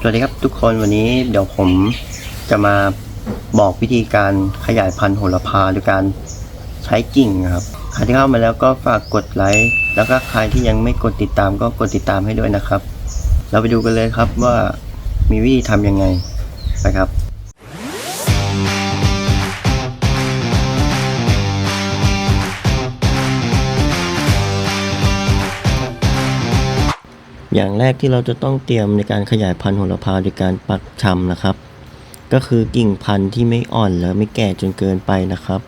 สวัสดีครับทุกคนวันนี้เดี๋ยวผมจะมาบอกวิธีการขยายพันธุ์โหระพาโดยการใช้กิ่งครับใครที่เข้ามาแล้วก็ฝากกดไลค์แล้วก็ใครที่ยังไม่กดติดตามก็กดติดตามให้ด้วยนะครับ เราไปดูกันเลยครับว่ามีวิธีทำยังไงนะครับ อย่างแรกที่เราจะต้องเตรียมในการขยายพันธุ์โหระพาโดยการปักชำนะครับ ก็คือกิ่งพันธุ์ที่ไม่อ่อนแล้วไม่แก่จนเกินไปนะครับ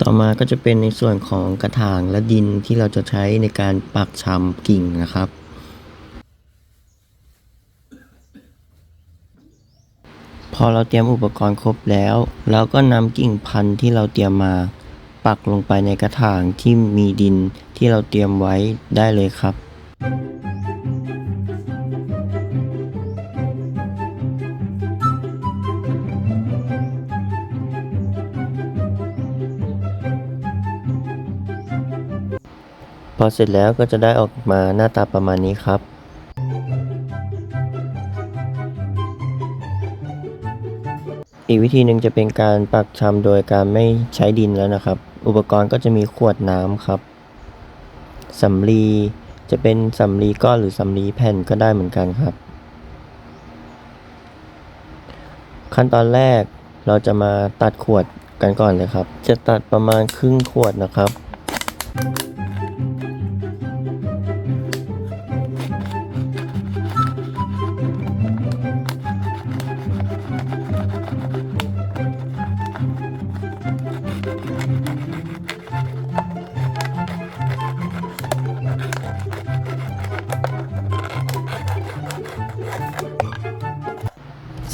ต่อมาก็จะเป็นในส่วนของกระถางและดินที่เราจะใช้ในการปักชำกิ่งนะครับ พอเราเตรียมอุปกรณ์ครบแล้ว เราก็นำกิ่งพันธุ์ที่เราเตรียมมาปักลงไปในกระถางที่มีดิน ที่เราเตรียมไว้ได้เลยครับพอเสร็จแล้วก็จะได้ออกมาหน้าตาประมาณนี้ครับ อีกวิธีหนึ่งจะเป็นการปักชำโดยการไม่ใช้ดินแล้วนะครับ อุปกรณ์ก็จะมีขวดน้ำครับ สำลีจะเป็นสำลีก้อนหรือสำลีแผ่นก็ได้เหมือนกันครับ ขั้นตอนแรกเราจะมาตัดขวดกันก่อนเลยครับ จะตัดประมาณครึ่งขวดนะครับ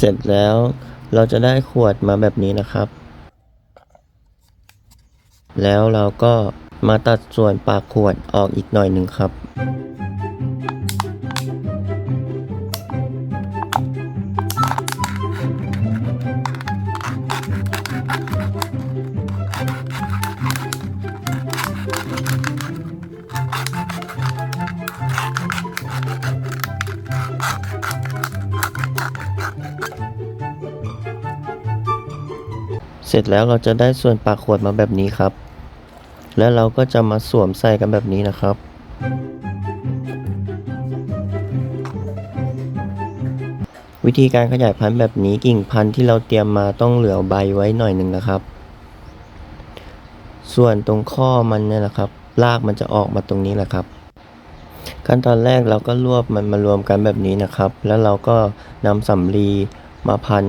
เสร็จแล้วเราจะได้ขวดมาแบบนี้นะครับ แล้วเราก็มาตัดส่วนปากขวดออกอีกหน่อยหนึ่งครับ เสร็จแล้วเราจะได้ส่วนปากขวดมาแบบนี้ครับ แล้วเราก็จะมาสวมใส่กันแบบนี้นะครับ วิธีการขยายพันธุ์แบบนี้กิ่งพันธุ์ที่เราเตรียมมาต้องเหลือใบไว้หน่อยหนึ่งนะครับ ส่วนตรงข้อมันเนี่ยนะครับรากมันจะออกมาตรงนี้แหละครับ ขั้นตอนแรกเราก็รวบมันมารวมกันแบบนี้นะครับ แล้วเราก็นำสำลีมาพัน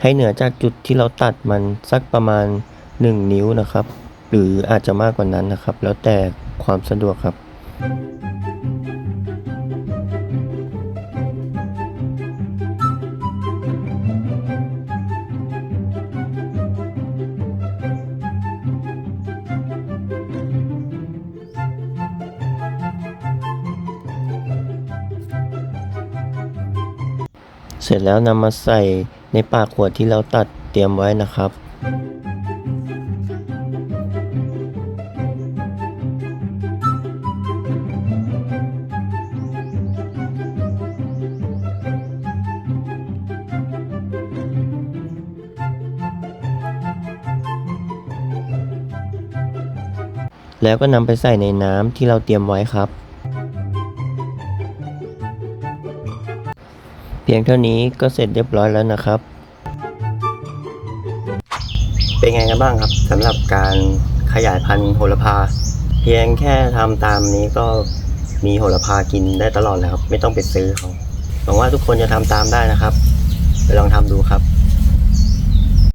ให้เหนือจากจุดที่เราตัดมันสักประมาณ 1 นิ้วนะครับ หรืออาจจะมากกว่านั้นนะครับ แล้วแต่ความสะดวกครับ เสร็จแล้วนำมาใส่ในปากขวดที่เราตัดเตรียมไว้นะครับ แล้วก็นำไปใส่ในน้ำที่เราเตรียมไว้ครับ เพียงเท่านี้ก็เสร็จเรียบร้อยแล้วนะครับ เป็นไงกันบ้างครับสำหรับการขยายพันธุ์โหระพา เพียงแค่ทำตามนี้ก็มีโหระพากินได้ตลอดแล้วครับ ไม่ต้องไปซื้อเขาหวังว่าทุกคนจะทำตามได้นะครับ ไปลองทำดูครับ